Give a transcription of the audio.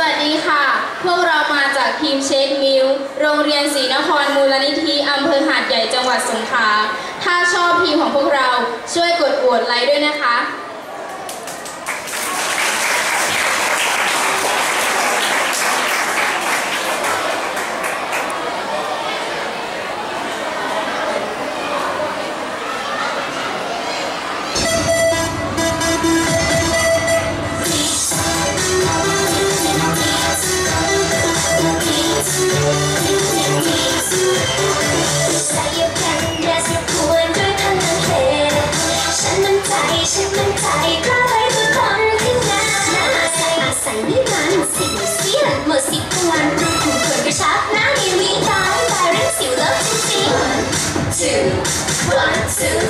วัสดีค่ะ พวกเรามาจากทีมเชคมิวโรงเรียนศรีนครมูลนิธิอำเภอหาดใหญ่จังหวัดสงขลา ถ้าชอบทีมของพวกเราช่วยกดโหวตไลค์ด้วยนะคะ still